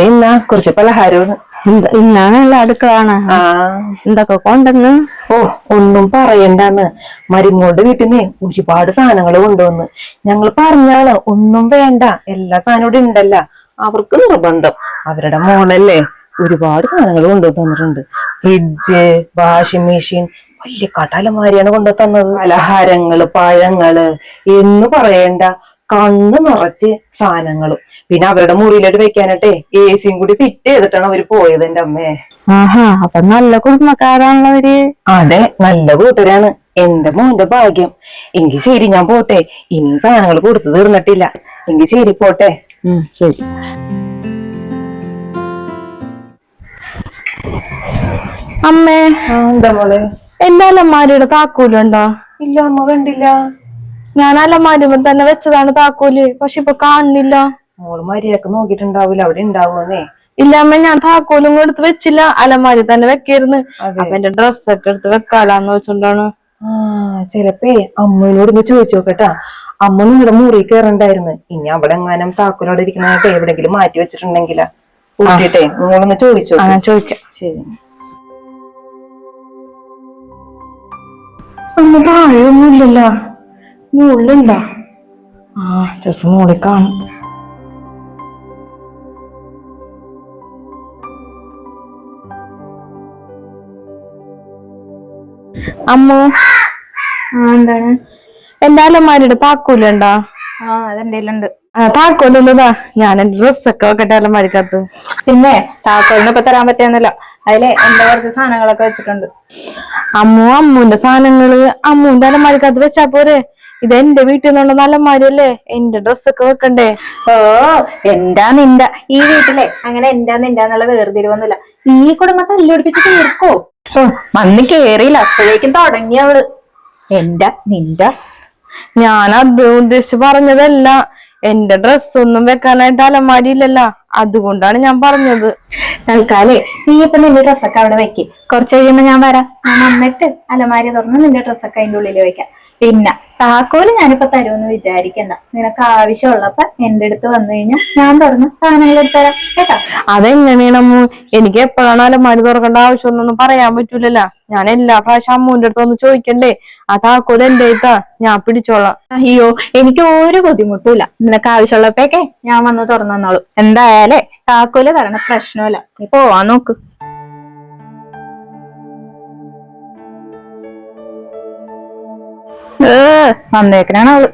ഇന്നാ കുറച്ച് പലഹാരമാണ് ഇന്നാണല്ലോ അടുക്കളാണ്. എന്തൊക്കെ കൊണ്ടെന്ന് ഓ ഒന്നും പറയണ്ടെന്ന്. മരുമോളുടെ വീട്ടിൽ നിന്ന് ഒരുപാട് സാധനങ്ങൾ കൊണ്ടുവന്ന്. ഞങ്ങൾ പറഞ്ഞാണ് ഒന്നും വേണ്ട. എല്ലാ സാധനവും ഇവിടെ ഉണ്ടല്ല. അവർക്ക് നിർബന്ധം. അവരുടെ മോളല്ലേ ഒരുപാട് സാധനങ്ങൾ കൊണ്ടുവന്ന് തന്നിട്ടുണ്ട്. ഫ്രിഡ്ജ് വാഷിംഗ് മെഷീൻ വലിയ കടലമാരിയാണ് കൊണ്ടു തന്നത്. പലഹാരങ്ങൾ പഴങ്ങൾ എന്ന് പറയണ്ട. കണ്ണ് നിറച്ച് സാധനങ്ങളും. പിന്നെ അവരുടെ മുറിയിലോട്ട് വെക്കാനായിട്ടേ എ സിയും കൂടി ഫിറ്റ് ചെയ്തിട്ടാണ് അവർ പോയത് എന്റെ അമ്മേ. ആഹാ അപ്പൊ നല്ല കുടുംബക്കാരാണുള്ളവര്. അതെ നല്ല കൂട്ടരാണ് എന്റെ മോന്റെ ഭാഗ്യം. എങ്കിൽ ശരി ഞാൻ പോട്ടെ. ഇനി സാധനങ്ങൾ കൊടുത്തു തീർന്നിട്ടില്ല. എങ്കിൽ ശരി പോട്ടെ. ശരി. അമ്മേ എന്താ മോളെ? എന്റെ അലമാരിയുടെ താക്കോലുണ്ടോ? ഇല്ല അമ്മ കണ്ടില്ല. ഞാൻ അലമാരിമ തന്നെ വെച്ചതാണ് താക്കോൽ. പക്ഷെ ഇപ്പൊ കാണുന്നില്ല. മോൾ മര്യാദയ്ക്ക് നോക്കിട്ടുണ്ടാവൂല അവിടെ ഉണ്ടാവുന്നേ ഇല്ല അമ്മ ഞാൻ താക്കോലും എടുത്ത് വെച്ചില്ല. അലമാരി തന്നെ വെക്കായിരുന്നു. അപ്പൊ എന്റെ ഡ്രസ്സൊക്കെ എടുത്ത് വെക്കാലാന്ന് വെച്ചോണ്ടാണ്. ആ ചിലപ്പേ അമ്മയോട് ഒന്ന് ചോദിച്ചു നോക്കട്ടാ. അമ്മ നിങ്ങളുടെ മുറി കയറണ്ടായിരുന്നു ഇനി അവിടെ എങ്ങാനും താക്കോലോടെ ഇരിക്കണായിട്ട് എവിടെങ്കിലും മാറ്റി വെച്ചിട്ടുണ്ടെങ്കിലാ. കൂട്ടിട്ടെ നിങ്ങളൊന്ന് ചോദിച്ചു ചോദിക്കാം. ശരി. അമ്മ താഴെ താഴെയൊന്നുമില്ലല്ലോ. മുകളിലുണ്ടാ ആ ചിലപ്പോ മോളിൽ കാണും അമ്മോ. എന്താണ്? എന്റെ അലമാരിയുടെ താക്കോലുണ്ടോ ആ അതെന്തേലുണ്ട് ആ താക്കോലുള്ളതാ ഞാൻ എന്റെ ഡ്രസ്സൊക്കെ വെക്കട്ടെ അലമാരിക്കകത്ത് പിന്നെ താക്കോലിന് ഇപ്പൊ തരാൻ പറ്റിയെന്നല്ലോ അതിലെ എന്റെ കുറച്ച് സാധനങ്ങളൊക്കെ വെച്ചിട്ടുണ്ട്. അമ്മു അമ്മുന്റെ സാധനങ്ങൾ. അമ്മുന്റെ അലമാരിക്കകത്ത് വെച്ചാ പോരെ? ഇത് എന്റെ വീട്ടിൽ നിന്നുള്ള അലമാരിയല്ലേ എന്റെ ഡ്രസ്സൊക്കെ വെക്കണ്ടേ? ഓ എന്താ നിന്റെ ഈ വീട്ടിലെ അങ്ങനെ എന്താ നിന്റെ എന്നുള്ള വേർതിരിവൊന്നുമില്ല. നീ കുടുംബം തല്ലുപിടിപ്പിച്ച് തീർക്കോ വന്ന് കേറിയില്ല. അപ്പോഴേക്കും തുടങ്ങി അവൾ. എന്റെ നിന്റെ ഞാൻ അത് ഉദ്ദേശിച്ച് പറഞ്ഞതല്ല. എന്റെ ഡ്രസ്സൊന്നും വെക്കാനായിട്ട് അലമാരി ഇല്ലല്ലോ. അതുകൊണ്ടാണ് ഞാൻ പറഞ്ഞത്. തൽക്കാലേ നീ ഇപ്പൊ നിന്റെ ഡ്രസ്സൊക്കെ അവിടെ വെക്ക്. കുറച്ച് കഴിയുമ്പോ ഞാൻ വരാം. ഞാൻ വന്നിട്ട് അലമാരി തുറന്ന് നിന്റെ ഡ്രസ്സൊക്കെ അതിന്റെ ഉള്ളിൽ വെക്കാം. പിന്നെ താക്കോൽ ഞാനിപ്പോ തരുമെന്ന് വിചാരിക്കണ്ട നിനക്ക് ആവശ്യമുള്ളപ്പോ എന്റെ അടുത്ത് വന്നു കഴിഞ്ഞാൽ ഞാൻ തുറന്ന് സാധനങ്ങൾ എടുത്തരാം കേട്ടോ. അതെങ്ങനെയാണ് അമ്മു? എനിക്ക് എപ്പോഴാണ് അലമാരി തുറക്കേണ്ട ആവശ്യമൊന്നും പറയാൻ പറ്റൂലല്ലോ. ഞാൻ എല്ലാ പ്രാവശ്യം അമ്മൂന്റെ അടുത്ത് ഒന്ന് ചോദിക്കണ്ടേ? ആ താക്കോൽ എന്റെ അടുത്താ ഞാൻ പിടിച്ചോളാം. അയ്യോ എനിക്ക് ഒരു ബുദ്ധിമുട്ടില്ല നിനക്ക് ആവശ്യമുള്ളപ്പോ ഞാൻ വന്ന് തുറന്നു തന്നോളൂ എന്തായാലേ താക്കോൽ തരണ പ്രശ്നമില്ല. നീ പോവാൻ നോക്ക്. ഏ വന്നേക്കനാണ് അവൾ.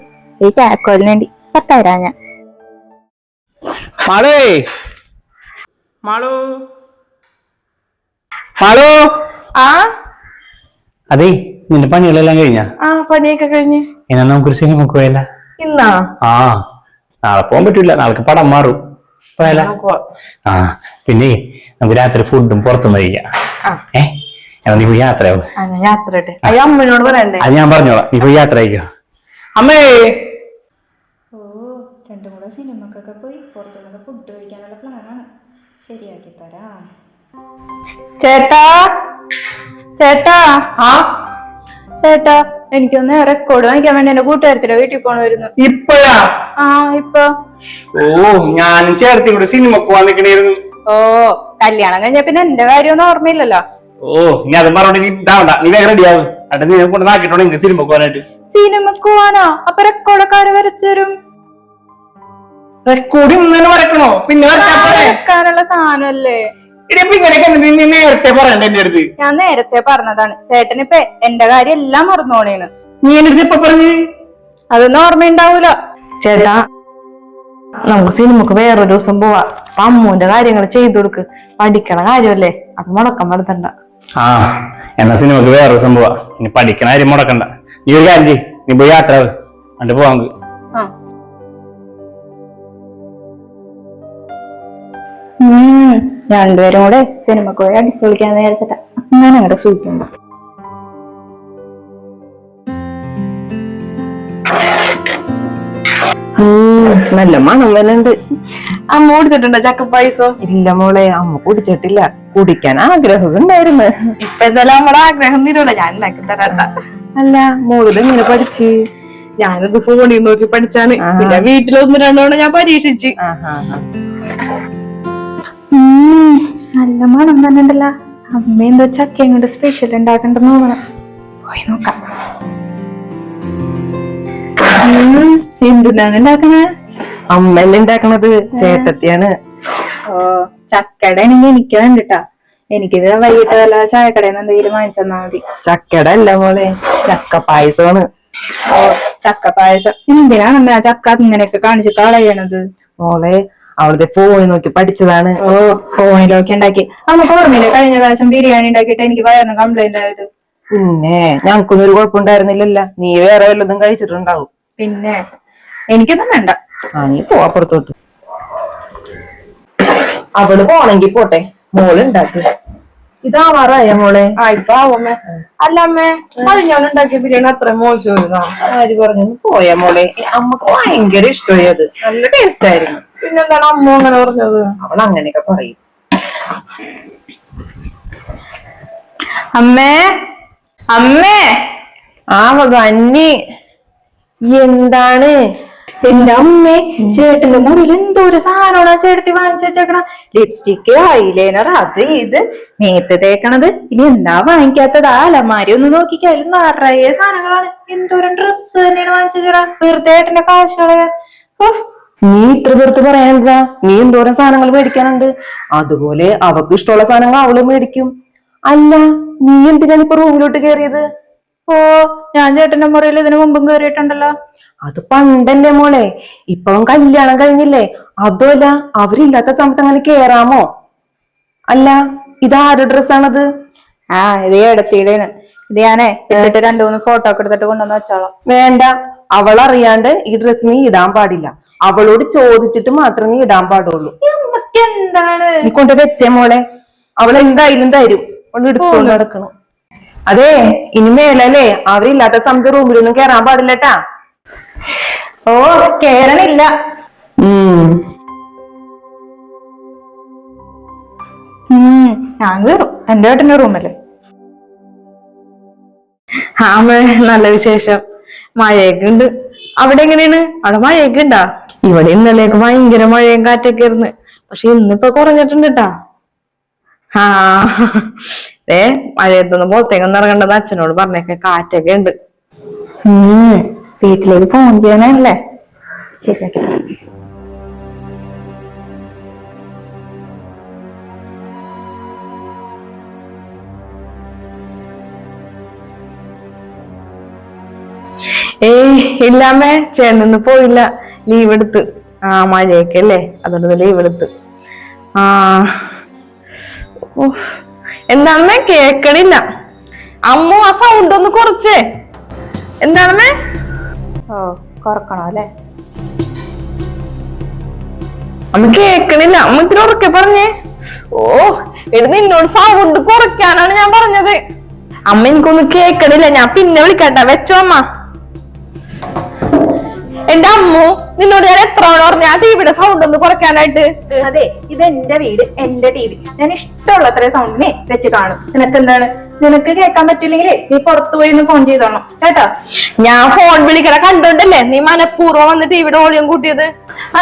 ഈ ചാക്കോലിന് വേണ്ടി പത്തരാ തരാ ഞാൻ. മാളേ. മാളു. മാളു. ആ? അതെ നിന്റെ പണികളെല്ലാം കഴിഞ്ഞ? ആ പണിയൊക്കെ കഴിഞ്ഞ്. എന്നാ നമുക്കൊരു സിനിമ പോയല്ല? ഇന്നാ? ആ നാളെ പോകാൻ പറ്റൂല. നാളെ പടം മാറും. പോയാലോ? ആ പിന്നെ നമുക്ക് രാത്രി ഫുഡും പുറത്തുനിന്ന് കഴിക്കാം. ആ. നീ പോയി യാത്രയാവും യാത്ര അയ്യോ അമ്മനോട് പറയണ്ടേ? അത് ഞാൻ പറഞ്ഞോളാം. നീ പോയി യാത്ര അയക്കോ അമ്മേ! ഓ രണ്ടും കൂടെ സിനിമക്കൊക്കെ പോയി പുറത്തുനിന്നൊക്കെ ഫുഡ് കഴിക്കാനുള്ള പ്ലാനാണ് ശരിയാക്കി തരാം. ചേട്ടാ! ചേട്ടാ! ആ? ചേട്ടാ എനിക്കൊന്ന് റെക്കോർഡ് വാങ്ങിക്കാൻ വേണ്ടി എന്റെ കൂട്ടുകാരത്തിന്റെ വീട്ടിൽ പോണമായിരുന്നു. ഇപ്പഴാ? ആ ഇപ്പൊ. ഓ ഞാനും ചേർത്തി കൂടെ സിനിമക്ക് പോവാൻ നിൽക്കണായിരുന്നു ഓ കല്യാണം കഴിഞ്ഞ പിന്നെ എന്റെ കാര്യമൊന്നും ഓർമ്മയില്ലല്ലോ. ഓ നീ അതും പറഞ്ഞോണ്ട് നീ ഇതാവണ്ട നീ വേഗം റെഡിയാവും അട്ട് നീ കൊണ്ട് നാക്കിട്ടോണ്ട് എനിക്ക് സിനിമ പോകാനായിട്ട് സിനിമക്ക് പോവാനോ? അപ്പൊ റെക്കോർഡൊക്കെ ആര് വരച്ചു തരും? റെക്കോർഡ് ഇന്നലെ വരക്കണോ? പിന്നെ വരച്ചാ പോരെ? ഇങ്ങനെയൊക്കെ നീ നീ നേരത്തെ പറയണ്ട എന്റെ അടുത്ത്. ഞാൻ നേരത്തെ പറഞ്ഞതാണ്. ചേട്ടനിപ്പേ എന്റെ കാര്യം എല്ലാം മറന്നോണേന്ന് നീ എന്റെ അടുത്ത് ഇപ്പൊ പറഞ്ഞു? അതൊന്നും ഓർമ്മയുണ്ടാവൂല. ചേട്ടാ നമുക്ക് സിനിമക്ക് വേറൊരു ദിവസം പോവാ. അപ്പൊ അമ്മുവിന്റെ കാര്യങ്ങൾ ചെയ്തു കൊടുക്ക്. പഠിക്കണ കാര്യമല്ലേ അപ്പൊ മുടക്കം വരുത്തണ്ട. ആ എന്നാ സിനിമക്ക് വേറെ ദിവസം പോവാ ഇനി പഠിക്കണ കാര്യം മുടക്കണ്ട. നീ ഒരു കാര്യം ചെയ്യ്. നീ പോയി യാത്ര കണ്ട് പോവാ നമുക്ക്. ആ. ഉം, രണ്ടുപേരും കൂടെ സിനിമക്ക് പോയി അടിച്ചു വിളിക്കാന്ന് വിചാരിച്ചിട്ടാ. ഞാൻ അങ്ങോട്ട് സൂചിക്കുമ്പോ നല്ല മണം വരുന്നുണ്ട്. അമ്മ കുടിച്ചിട്ടുണ്ടോ? ചക്ക പായസം? ഇല്ല മോളെ അമ്മ കുടിച്ചിട്ടില്ല. കുടിക്കാൻ ആഗ്രഹം ഉണ്ടായിരുന്നു ഇപ്പൊ എന്തായാലും നമ്മുടെ ആഗ്രഹം തീരുമല്ലോ ഞാൻ ഉണ്ടാക്കി തരാട്ട. അല്ല മോളിത് എങ്ങനെ പഠിച്ച്? ഞാനത് ഫോണിൽ നോക്കി പഠിച്ചാണ്. പിന്നെ വീട്ടിലൊന്ന് രണ്ടോണം ഞാൻ പരീക്ഷിച്ച്. നല്ല മണം തന്നെ ഉണ്ടല്ലോ അമ്മ എന്തോ ചക്ക അങ്ങോട്ട് സ്പെഷ്യൽ ഉണ്ടാക്കണ്ടെന്ന് തോന്നണം. പോയി നോക്കാം. എന്തിനാണ് ഉണ്ടാക്കണേ? അമ്മല്ലേ ഉണ്ടാക്കണത് ചേട്ടത്തിയാണ്. ചക്കട എനിക്ക് എനിക്കിത് വൈകിട്ട് വല്ല ചായക്കടയിൽ എന്തെങ്കിലും വാങ്ങിച്ചു തന്നാ മതി. ചക്കട അല്ല മോളെ ചക്ക പായസമാണ് ഓ ചക്ക പായസം എന്തിനാണ് ആ ചക്ക ഇങ്ങനെയൊക്കെ കാണിച്ച് കളയണത്? മോളെ അവളുടെ ഫോണിൽ നോക്കി പഠിച്ചതാണ്. ഓ ഫോണിലൊക്കെ ഉണ്ടാക്കി. നമുക്ക് ഓർമ്മയില്ല കഴിഞ്ഞ പ്രാവശ്യം ബിരിയാണി ഉണ്ടാക്കിയിട്ട് എനിക്ക് വയറിന് കംപ്ലൈന്റ് ആയത്? പിന്നെ ഞങ്ങൾക്കൊന്നും ഒരു കുഴപ്പമുണ്ടായിരുന്നില്ലല്ല. നീ വേറെ വല്ലതും കഴിച്ചിട്ടുണ്ടാവും. പിന്നെ എനിക്കൊന്നും വേണ്ട. ആ നീ പോ അപ്പുറത്തോട്ട്. അവൾ പോണെങ്കി പോട്ടെ. മോൾ ഉണ്ടാക്ക് ഇതാവാറായ മോളെ? ആ ഇപ്പൊ ആവമ്മേ. അല്ല അമ്മേ അത് ഞാൻ ഉണ്ടാക്കിയ ബിരിയാണി അത്ര മോശമായിരുന്നു? ആര് പറഞ്ഞു? പോയ മോളെ? അമ്മയ്ക്ക് ഭയങ്കര ഇഷ്ടമായി അത്. നല്ല ടേസ്റ്റ് ആയിരുന്നു. പിന്നെന്താണ് അമ്മ അങ്ങനെ പറഞ്ഞത്? അവൾ അങ്ങനെയൊക്കെ പറയും. അമ്മേ അമ്മേ. ആ വന്നി എന്താണ്? എന്റെ അമ്മേ ചേട്ടന്റെ മുറിയിൽ എന്തോ ഒരു സാധനമാണ് ചേട്ടത്തി വാങ്ങിച്ചു വെച്ചേക്കണ? ലിപ്സ്റ്റിക്ക് ഐലൈനർ അത് ഇത്. മേത്ത് തേക്കണത്? ഇനി എന്താ വാങ്ങിക്കാത്തത്? ആ അലമാരി ഒന്ന് നോക്കിക്കാലും നിറയെ സാധനങ്ങളാണ്. എന്തോരം ഡ്രസ്സ് തന്നെയാണ് വാങ്ങിച്ചു വെച്ചാ വെറുതെ ഏട്ടന്റെ കാശ് കളയാൻ ഉഫ്. നീ ഇത്ര തീർത്ത് പറയാനെന്താ നീ എന്തോരം സാധനങ്ങൾ മേടിക്കാനുണ്ട്? അതുപോലെ അവക്ക് ഇഷ്ടമുള്ള സാധനങ്ങൾ അവൾ മേടിക്കും. അല്ല നീ എന്തിനാണ് ഇപ്പൊ റൂമിലോട്ട് കയറിയത്? ഓ ഞാൻ ചേട്ടന്റെ മുറിയിൽ ഇതിനു മുമ്പും കയറിയിട്ടുണ്ടല്ലോ. അത് പണ്ടല്ലേ മോളെ. ഇപ്പം കല്യാണം കഴിഞ്ഞില്ലേ? അതുമല്ല അവരില്ലാത്ത സമയത്ത് അങ്ങനെ കേറാമോ? അല്ല ഇതാരുടെ ഡ്രസ്സാണത്? ആ ഇത് എടുത്തിടേന് ഇത് ഞാനേ ഇട്ടിട്ട് രണ്ടു മൂന്ന് ഫോട്ടോ ഒക്കെ എടുത്തിട്ട് കൊണ്ടുവന്ന് വെച്ചോളാം. വേണ്ട. അവൾ അറിയാണ്ട് ഈ ഡ്രസ്സ് നീ ഇടാൻ പാടില്ല. അവളോട് ചോദിച്ചിട്ട് മാത്രമേ നീ ഇടാൻ പാടുള്ളൂ. എന്താണ്? നീ കൊണ്ട് വെച്ചേ മോളെ. അവൾ എന്തായാലും തരും. അവൾ എടുത്തോണ്ട് നടക്കണം. അതെ ഇനി മേലല്ലേ? അവരില്ലാത്ത സമയത്ത് റൂമിലൊന്നും കേറാൻ പാടില്ലട്ടാ ഓ കേറണില്ല. ഞാൻ കയറും എന്റെ ഏട്ടന്റെ റൂമല്ലേ ആമേ നല്ല വിശേഷം. മഴയൊക്കെ ഉണ്ട് അവിടെ എങ്ങനെയാണ്? അവിടെ മഴയൊക്കെ ഉണ്ടാ? ഇവിടെ ഇന്നലെയൊക്കെ ഭയങ്കര മഴയും കാറ്റൊക്കെ ആയിരുന്നു. പക്ഷെ ഇന്നിപ്പോ കുറഞ്ഞിട്ടുണ്ട് കേട്ടാ. ആ ഏ മഴയത്തൊന്നും പുറത്തേക്കൊന്നും ഇറങ്ങണ്ടെന്ന് അച്ഛനോട് പറഞ്ഞേക്കെ. കാറ്റൊക്കെ ഉണ്ട്. വീട്ടിലേക്ക് ഫോൺ ചെയ്യണല്ലേ ശരിയാക്കി ഏയ് ഇല്ലാമേ ചേട്ടനൊന്നും പോയില്ല. ലീവ് എടുത്ത്. ആ മഴയൊക്കെ അല്ലേ? അതുകൊണ്ട് ലീവ് എടുത്ത്. ആ. എന്താണമ്മേ കേക്കണില്ല. അമ്മു ആ സൗണ്ട് ഒന്ന് കുറച്ചേ. എന്താണമ്മേ ഓ കുറക്കണോ അല്ലേ? അമ്മ കേക്കണില്ല. അമ്മ ഇത്തിരി ഉറക്കെ പറഞ്ഞേ. ഓ എടി നിന്നോട് സൗണ്ട് കുറയ്ക്കാനാണ് ഞാൻ പറഞ്ഞത്. അമ്മ എനിക്കൊന്നും കേക്കണില്ല. ഞാൻ പിന്നെ വിളിക്കട്ടെ. വെച്ചോ അമ്മ. എന്റെ അമ്മു നിന്നോട് ഞാൻ എത്ര തവണ പറഞ്ഞു? ആ ടിവിയുടെ സൗണ്ട് ഒന്ന് കുറയ്ക്കാനായിട്ട്. അതെ ഇത് എന്റെ വീട് എന്റെ ടി വി. ഞാൻ ഇഷ്ടമുള്ള അത്ര സൗണ്ടിനെ വെച്ച് കാണും. നിനക്ക് എന്താണ് നിനക്ക് കേൾക്കാൻ പറ്റില്ലെങ്കിലേ നീ പുറത്തു പോയി ഫോൺ ചെയ്തോണം. കേട്ടോ? ഞാൻ ഫോൺ വിളിക്കണ കണ്ടോണ്ടല്ലേ നീ മനഃപൂർവം വന്നിട്ട് ഇവിടെ ഓളിയും കൂട്ടിയത്?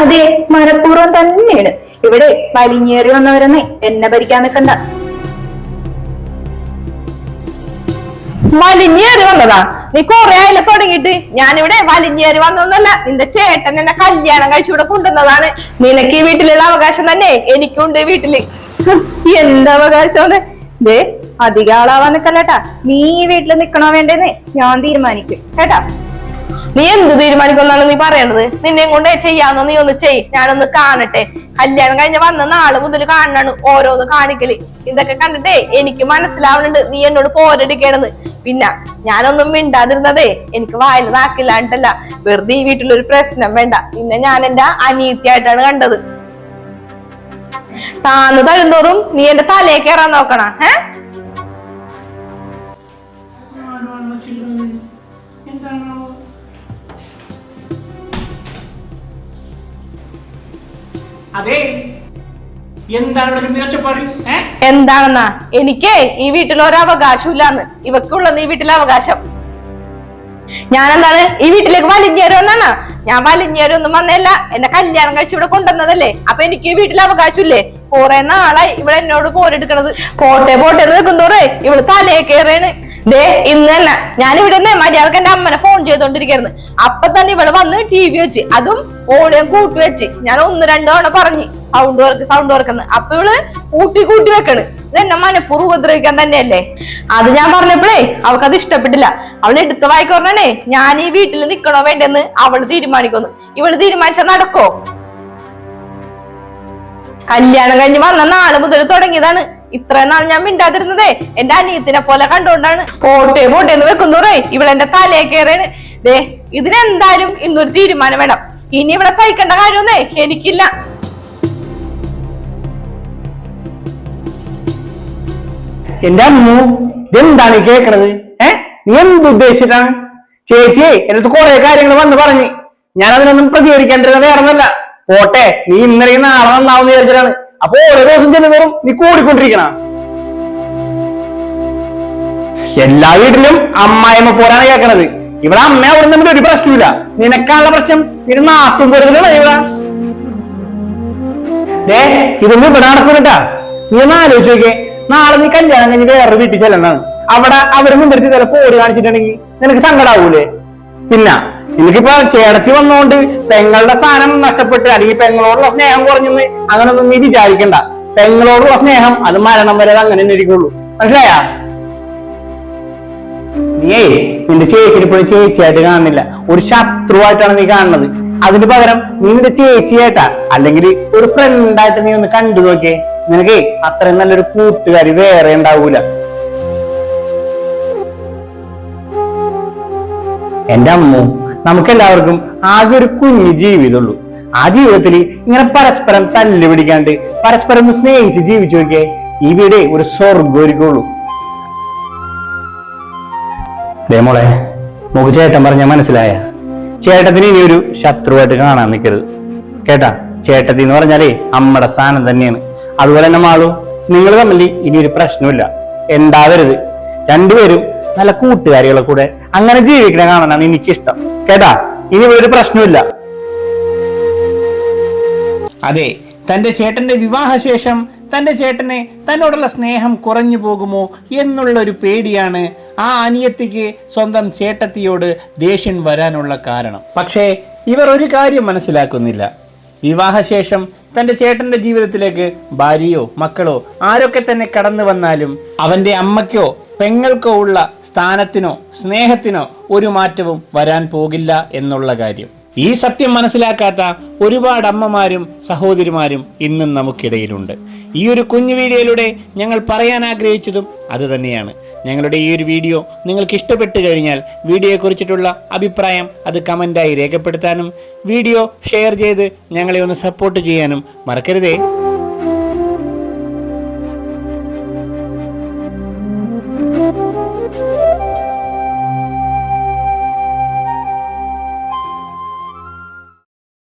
അതെ മനഃപൂർവം തന്നെയാണ്. ഇവിടെ വലിഞ്ഞേറി വന്നവരെന്നെ എന്നെ ഭരിക്കാൻ നിൽക്കണ്ട വലിഞ്ഞേറി വന്നതാ? നീ കൊറേ ആയില്ല തുടങ്ങിയിട്ട്. ഞാനിവിടെ വലിഞ്ഞേറി വന്നൊന്നല്ല നിന്റെ ചേട്ടൻ എന്നെ കല്യാണം കഴിച്ചു ഇവിടെ കൊണ്ടുവന്നതാണ്. നിനക്ക് ഈ വീട്ടിലുള്ള അവകാശം തന്നെ എനിക്കുണ്ട് വീട്ടിൽ. എന്താ അവകാശം ദേ അധിക ആളാവാൻ നിക്കല്ലേട്ടാ. നീ ഈ വീട്ടിൽ നിക്കണോ വേണ്ടേന്ന് ഞാൻ തീരുമാനിക്കും. കേട്ടാ? നീ എന്ത് തീരുമാനിക്കുന്നാണ് നീ പറയണത്? നിന്നെ കൊണ്ട് ചെയ്യാന്നോ നീ ഒന്ന് ചെയ്. ഞാനൊന്ന് കാണട്ടെ. കല്യാണം കഴിഞ്ഞ വന്ന നാൾ മുതൽ കാണാണ് ഓരോന്ന് കാണിക്കൽ. ഇതൊക്കെ കണ്ടിട്ടേ എനിക്ക് മനസ്സിലാവുന്നുണ്ട്. നീ എന്നോട് പോരടിക്കണത്. പിന്നെ ഞാനൊന്നും മിണ്ടാതിരുന്നതേ എനിക്ക് വായിൽ നാക്കില്ലാണ്ടല്ല. വെറുതെ ഈ വീട്ടിലൊരു പ്രശ്നം വേണ്ട. പിന്നെ ഞാൻ എന്റെ അനീതിയായിട്ടാണ് കണ്ടത്. താന്ന് തരുന്തോറും നീ എന്റെ തലയെ കയറാൻ നോക്കണ. ഏ? അതെ. എന്താണെന്നാ? എനിക്ക് ഈ വീട്ടിൽ ഒരു അവകാശം ഇല്ലാന്ന് ഇവക്കുള്ളത് ഈ വീട്ടിലെ അവകാശം ഞാൻ എന്താണ് ഈ വീട്ടിലേക്ക് വലിഞ്ഞേരും എന്നാണ് ഞാൻ വലിഞ്ഞേരും ഒന്നും വന്നല്ല എന്നെ കല്യാണം കഴിച്ച് ഇവിടെ കൊണ്ടുവന്നതല്ലേ. അപ്പൊ എനിക്ക് ഈ വീട്ടിലെ അവകാശമില്ലേ കുറെ നാളായി ഇവിടെ എന്നോട് പോരെടുക്കണത് പോട്ടെ പോട്ടെ എന്ന് വെക്കുന്നോറേ ഇവൾ തലയെ കയറാണ്. ദേ ഇന്ന് തന്നെ ഞാൻ ഇവിടെ നിന്ന് മര്യാദയ്ക്ക് എന്റെ അമ്മനെ ഫോൺ ചെയ്തോണ്ടിരിക്കായിരുന്നു. അപ്പൊ തന്നെ ഇവൾ വന്ന് ടി വി വെച്ച് അതും ഓളിയം കൂട്ടി വെച്ച് ഞാൻ ഒന്ന് രണ്ടു തവണ പറഞ്ഞു സൗണ്ട് വർക്ക് സൗണ്ട് വർക്കെന്ന് അപ്പൊ ഇവൾ കൂട്ടി കൂട്ടി വെക്കണ്. ഇത് എന്നെ മനഃപൂർവം ഉപദ്രവിക്കാൻ തന്നെയല്ലേ? അത് ഞാൻ പറഞ്ഞപ്പോഴേ അവൾക്ക് അത് ഇഷ്ടപ്പെട്ടില്ല. അവൾ എടുത്ത പറഞ്ഞേ ഞാൻ ഈ വീട്ടിൽ നിക്കണോ വേണ്ടെന്ന്? അവൾ തീരുമാനിക്കുന്നു. ഇവൾ തീരുമാനിച്ചാൽ നടക്കോ? കല്യാണം കഴിഞ്ഞ് വന്ന നാളെ മുതൽ തുടങ്ങിയതാണ്. ഇത്രയും നാൾ ഞാൻ മിണ്ടാതിരുന്നതേ എന്റെ അനിയത്തിനെ പോലെ കണ്ടുകൊണ്ടാണ്. പോട്ടെ പോട്ടെ എന്ന് ഇവിടെ എന്റെ തലയെ കയറാണ്. ദേ ഇതിനെന്തായാലും ഇന്നൊരു തീരുമാനം വേണം. ഇനി ഇവിടെ സഹിക്കേണ്ട കാര്യമൊന്നേ എനിക്കില്ല. എന്റെ അമ്മു ഇതെന്താണ് കേക്കണത്? ഏ? നീ എന്ത് ഉദ്ദേശിച്ചിട്ടാണ്? ചേച്ചിയെ എന്നിട്ട് കുറെ കാര്യങ്ങൾ വന്ന് പറഞ്ഞു. ഞാൻ അതിനൊന്നും പ്രതികരിക്കേണ്ടത് വേറെ ഒന്നല്ല പോട്ടെ നീ ഇന്നലെ നാളെ നന്നാവെന്ന് വിചാരിച്ചിട്ടാണ്. അപ്പൊ ഓരോ ദിവസം ചെല്ലുന്നതും നീ കൂടിക്കൊണ്ടിരിക്കണ. എല്ലാ വീട്ടിലും അമ്മായിമ്മ പോരാണ് കേൾക്കണത് ഇവിടെ അമ്മ അവിടെ തമ്മിൽ ഒരു പ്രശ്നമില്ല നിനക്കാനുള്ള പ്രശ്നം. നിന്റെ നാത്തും പോരുന്നില്ല ഇവിടെ. ഇതൊന്നും ഇവിടെ നടക്കുന്നിട്ടാ നീ ഒന്ന് ആലോചിച്ച് നോക്കിയേ. നാളെ നീ കല്യാണം കഴിഞ്ഞ് വേറെ വീട്ടിൽ ചെല്ലണം അവിടെ അവരെ മുൻനിർത്തി ചിലപ്പോ ഓടി കാണിച്ചിട്ടുണ്ടെങ്കിൽ നിനക്ക് സങ്കടാവൂലേ? പിന്നെ നിനക്കിപ്പോ ചേടത്തി വന്നോണ്ട് പെങ്ങളുടെ സ്ഥാനം നഷ്ടപ്പെട്ട് അല്ലെങ്കിൽ പെങ്ങളോടുള്ള സ്നേഹം കുറഞ്ഞെന്ന് അങ്ങനൊന്നും നീ വിചാരിക്കണ്ട. പെങ്ങളോടുള്ള സ്നേഹം അത് മരണം വരെ അങ്ങനെ തന്നെ ഇരിക്കുള്ളൂ. മനസ്സിലായാ? നീയേ നിന്റെ ചേച്ചി ഇപ്പോഴും ചേച്ചിയായിട്ട് കാണുന്നില്ല. ഒരു ശത്രുവായിട്ടാണ് നീ കാണുന്നത്. അതിന് പകരം നീ നിന്റെ ചേച്ചിയായിട്ടാ? അല്ലെങ്കിൽ ഒരു ഫ്രണ്ടായിട്ട് നീ ഒന്ന് കണ്ടു നോക്കിയേ. നിനക്ക് അത്രയും നല്ലൊരു കൂട്ടുകാരി വേറെ ഉണ്ടാവൂല. എന്റെ അമ്മു നമുക്കെല്ലാവർക്കും ആകെ ഒരു കുഞ്ഞു ജീവിതമുള്ളൂ. ആ ജീവിതത്തിൽ ഇങ്ങനെ പരസ്പരം തല്ലു പിടിക്കാണ്ട് പരസ്പരം സ്നേഹിച്ച് ജീവിച്ചു നോക്കിയേ ഈ വീടേ ഒരു സ്വർഗം ഒരുക്കുള്ളൂ. ദേ മോളെ നമുക്ക് ചേട്ടൻ പറഞ്ഞ മനസ്സിലായ. ചേട്ടത്തിന് ഇനി ഒരു ശത്രുവായിട്ട് കാണാൻ നിൽക്കരുത് കേട്ടാ? ചേട്ടത്തി എന്ന് പറഞ്ഞാലേ അമ്മയുടെ സ്ഥാനം തന്നെയാണ്. അതുപോലെ തന്നെ മാളു നിങ്ങൾ തമ്മിൽ ഇനി ഒരു പ്രശ്നമില്ല എന്താവരുത്? രണ്ടുപേരും നല്ല കൂട്ടുകാരികളെ കൂടെ അങ്ങനെ ജീവിക്കണ കാണാനാണ് എനിക്കിഷ്ടം. കേട്ടാ? ഇനി ഒരു പ്രശ്നമില്ല അതെ തന്റെ ചേട്ടന്റെ വിവാഹശേഷം തന്റെ ചേട്ടനെ തന്നോടുള്ള സ്നേഹം കുറഞ്ഞു പോകുമോ എന്നുള്ള ഒരു പേടിയാണ് ആ അനിയത്തിക്ക് സ്വന്തം ചേട്ടത്തിയോട് ദേഷ്യം വരാനുള്ള കാരണം. പക്ഷേ ഇവർ ഒരു കാര്യം മനസ്സിലാക്കുന്നില്ല. വിവാഹശേഷം തന്റെ ചേട്ടന്റെ ജീവിതത്തിലേക്ക് ഭാര്യയോ മക്കളോ ആരൊക്കെ തന്നെ കടന്നു വന്നാലും അവന്റെ അമ്മയ്ക്കോ പെങ്ങൾക്കോ ഉള്ള സ്ഥാനത്തിനോ സ്നേഹത്തിനോ ഒരു മാറ്റവും വരാൻ പോകില്ല എന്നുള്ള കാര്യം. ഈ സത്യം മനസ്സിലാക്കാത്ത ഒരുപാട് അമ്മമാരും സഹോദരിമാരും ഇന്നും നമുക്കിടയിലുണ്ട്. ഈ ഒരു കുഞ്ഞു വീഡിയോയിലൂടെ ഞങ്ങൾ പറയാൻ ആഗ്രഹിച്ചതും അതുതന്നെയാണ് ഞങ്ങളുടെ ഈ ഒരു വീഡിയോ നിങ്ങൾക്ക് ഇഷ്ടപ്പെട്ട് കഴിഞ്ഞാൽ വീഡിയോയെക്കുറിച്ചിട്ടുള്ള അഭിപ്രായം അത് കമന്റായി രേഖപ്പെടുത്താനും വീഡിയോ ഷെയർ ചെയ്ത് ഞങ്ങളെ ഒന്ന് സപ്പോർട്ട് ചെയ്യാനും മറക്കരുതേ.